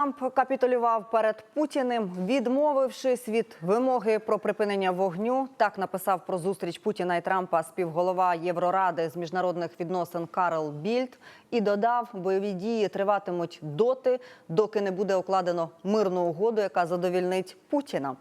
Трамп капітулював перед Путіним, відмовившись від вимоги про припинення вогню. Так написав про зустріч Путіна і Трампа співголова Євроради з міжнародних відносин Карл Більд і додав, бойові дії триватимуть доти, доки не буде укладено мирну угоду, яка задовільнить Путіна.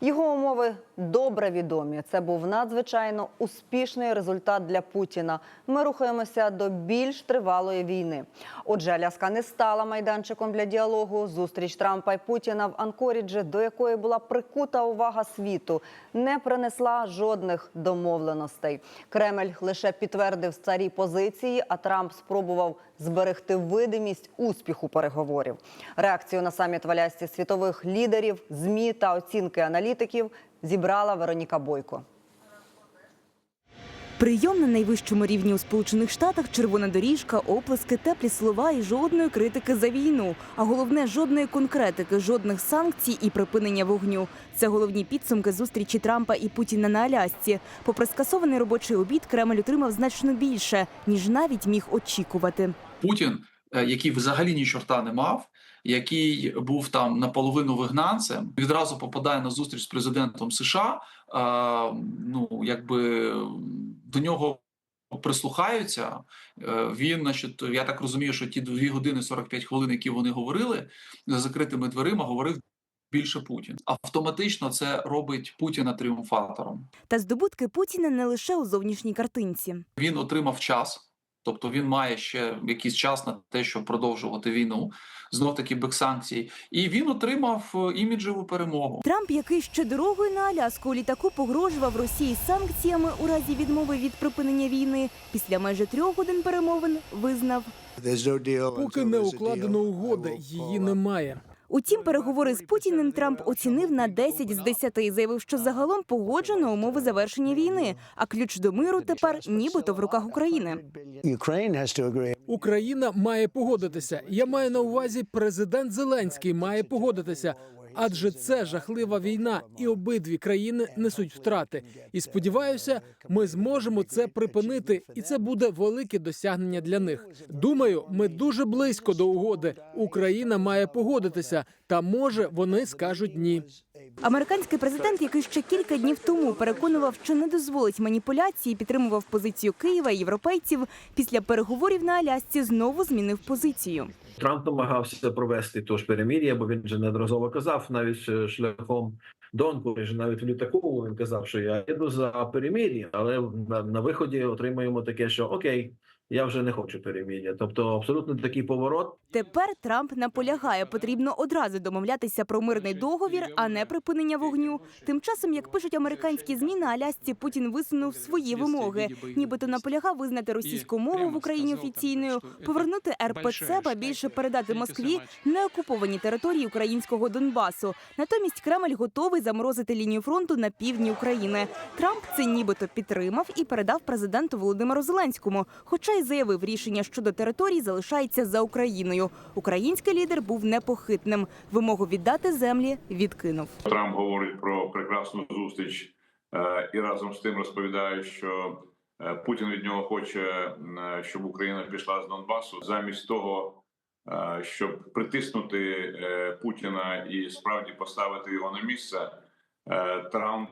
Його умови добре відомі. Це був надзвичайно успішний результат для Путіна. Ми рухаємося до більш тривалої війни. Отже, Аляска не стала майданчиком для діалогу. Зустріч Трампа і Путіна в Анкоріджі, до якої була прикута увага світу, не принесла жодних домовленостей. Кремль лише підтвердив старі позиції, а Трамп спробував зберегти видимість успіху переговорів. Реакцію на саміт в Алясці світових лідерів, змі та оцінки аналітиків зібрала Вероніка Бойко. Прийом на найвищому рівні у Сполучених Штатах, червона доріжка, оплески, теплі слова і жодної критики за війну. А головне жодної конкретики, жодних санкцій і припинення вогню. Це головні підсумки зустрічі Трампа і Путіна на Алясці. Попри скасований робочий обід, Кремль отримав значно більше, ніж навіть міг очікувати. Путін, е, який взагалі ні чорта не мав, який був там наполовину вигнанцем, відразу попадає на зустріч з президентом США. е, Ну якби до нього прислухаються. Е, Він, значить, я так розумію, що ті 2 години 45 хвилин, які вони говорили за закритими дверима, говорив. Більше Путін автоматично це робить Путіна тріумфатором. Та здобутки Путіна не лише у зовнішній картинці. Він отримав час, тобто він має ще якийсь час на те, щоб продовжувати війну, знов таки без санкцій, і він отримав е, іміджеву перемогу. Трамп, який ще дорогою на Аляску у літаку погрожував Росії санкціями у разі відмови від припинення війни, після майже трьох годин перемовин визнав. Поки не укладено угоди, її немає. Утім, переговори з Путіним Трамп оцінив на 10 з 10 заявив, що загалом погоджено умови завершення війни. А ключ до миру тепер нібито в руках України. Україна має погодитися. Я маю на увазі, президент Зеленський має погодитися. Адже це жахлива війна, і обидві країни несуть втрати. І сподіваюся, ми зможемо це припинити, і це буде велике досягнення для них. Думаю, ми дуже близько до угоди. Україна має погодитися, та може вони скажуть ні. Американський президент, який ще кілька днів тому переконував, що не дозволить маніпуляції, підтримував позицію Києва і європейців. Після переговорів на Алясці знову змінив позицію. Трамп намагався провести тож перемір'я, бо він вже неодноразово казав, навіть шляхом шляхом до Анкоріджа, навіть в літаку він казав, що я йду за перемір'я, але на, на виході отримуємо таке, що окей, я вже не хочу перемір'я. Тобто абсолютно такий поворот. Тепер Трамп наполягає, потрібно одразу домовлятися про мирний договір, а не припинення вогню. Тим часом, як пишуть американські змі, на Алясці Путін висунув свої вимоги, нібито наполягав визнати російську мову в Україні офіційною, повернути РПЦ, ба більше передати Москві неокуповані території українського Донбасу. Натомість Кремль готовий заморозити лінію фронту на півдні України. Трамп це нібито підтримав і передав президенту Володимиру Зеленському, хоча й заявив, рішення щодо територій залишається за Україною. Український лідер був непохитним. Вимогу віддати землі відкинув. Трамп говорить про прекрасну зустріч е, і разом з тим розповідає, що е, Путін від нього хоче, е, щоб Україна пішла з Донбасу, замість того, щоб притиснути Путіна і справді поставити його на місце. Трамп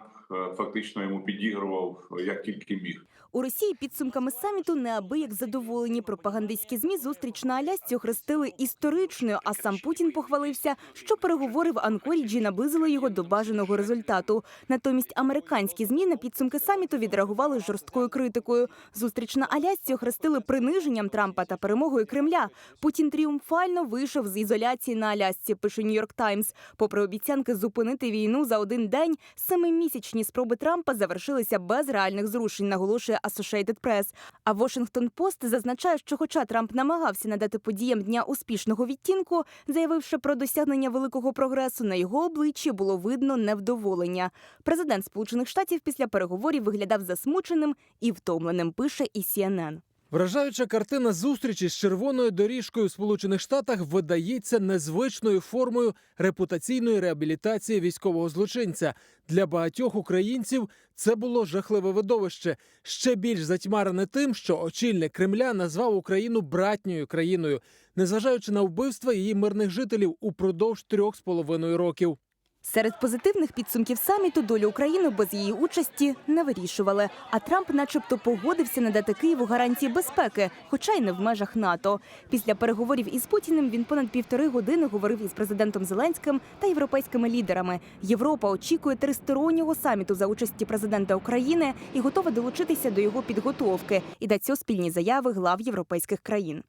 фактично йому підігрував як тільки міг. У Росії підсумками саміту неабияк задоволені. Пропагандистські змі зустріч на Алясці охрестили історичною. А сам Путін похвалився, що переговори в Анкоріджі наблизили його до бажаного результату. Натомість американські змі на підсумки саміту відреагували жорсткою критикою. Зустріч на Алясці охрестили приниженням Трампа та перемогою Кремля. Путін тріумфально вийшов з ізоляції на Алясці. Пише Нью-Йорк Таймс. Попри обіцянки зупинити війну за один день, семимісячні спроби Трампа завершилися без реальних зрушень. Наголошує Associated Press. А Washington Post зазначає, що, хоча Трамп намагався надати подіям дня успішного відтінку, заявивши про досягнення великого прогресу, на його обличчі було видно невдоволення. Президент Сполучених Штатів після переговорів виглядав засмученим і втомленим. Пише і CNN. Вражаюча картина зустрічі з червоною доріжкою в Сполучених Штатах видається незвичною формою репутаційної реабілітації військового злочинця. Для багатьох українців це було жахливе видовище, ще більш затьмарене тим, що очільник Кремля назвав Україну братньою країною, незважаючи на вбивства її мирних жителів упродовж трьох з половиною років. Серед позитивних підсумків саміту долю України без її участі не вирішували. А Трамп, начебто, погодився надати Києву гарантії безпеки, хоча й не в межах НАТО. Після переговорів із Путіним він понад півтори години говорив із президентом Зеленським та європейськими лідерами. Європа очікує тристороннього саміту за участі президента України і готова долучитися до його підготовки і дать спільні заяви глав європейських країн.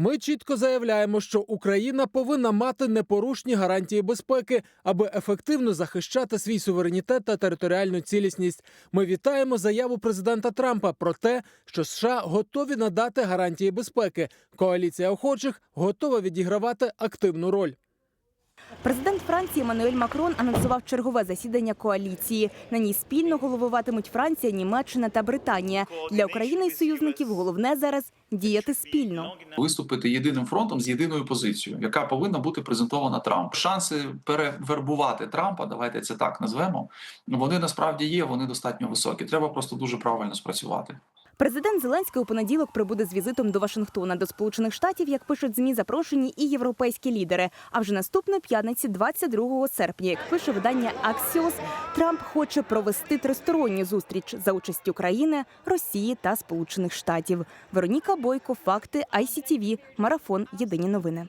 Ми чітко заявляємо, що Україна повинна мати непорушні гарантії безпеки, аби ефективно захищати свій суверенітет та територіальну цілісність. Ми вітаємо заяву президента Трампа про те, що США готові надати гарантії безпеки. Коаліція охочих готова відігравати активну роль. Президент Франції Еммануель Макрон анонсував чергове засідання коаліції. На ній спільно головуватимуть Франція, Німеччина та Британія. Для України і союзників головне зараз діяти спільно. виступити єдиним фронтом з єдиною позицією, яка повинна бути презентована Трампу. Шанси перевербувати Трампа, давайте це так назвемо. Вони насправді є, вони достатньо високі. Треба просто дуже правильно спрацювати. Президент Зеленський у понеділок прибуде з візитом до Вашингтона. До Сполучених Штатів, як пишуть змі, запрошені і європейські лідери. А вже наступної п'ятниці, 22 серпня, як пише видання Axios, Трамп хоче провести тристоронню зустріч за участю країни, Росії та Сполучених Штатів. Вероніка Бойко, факти ICTV, марафон. Єдині новини.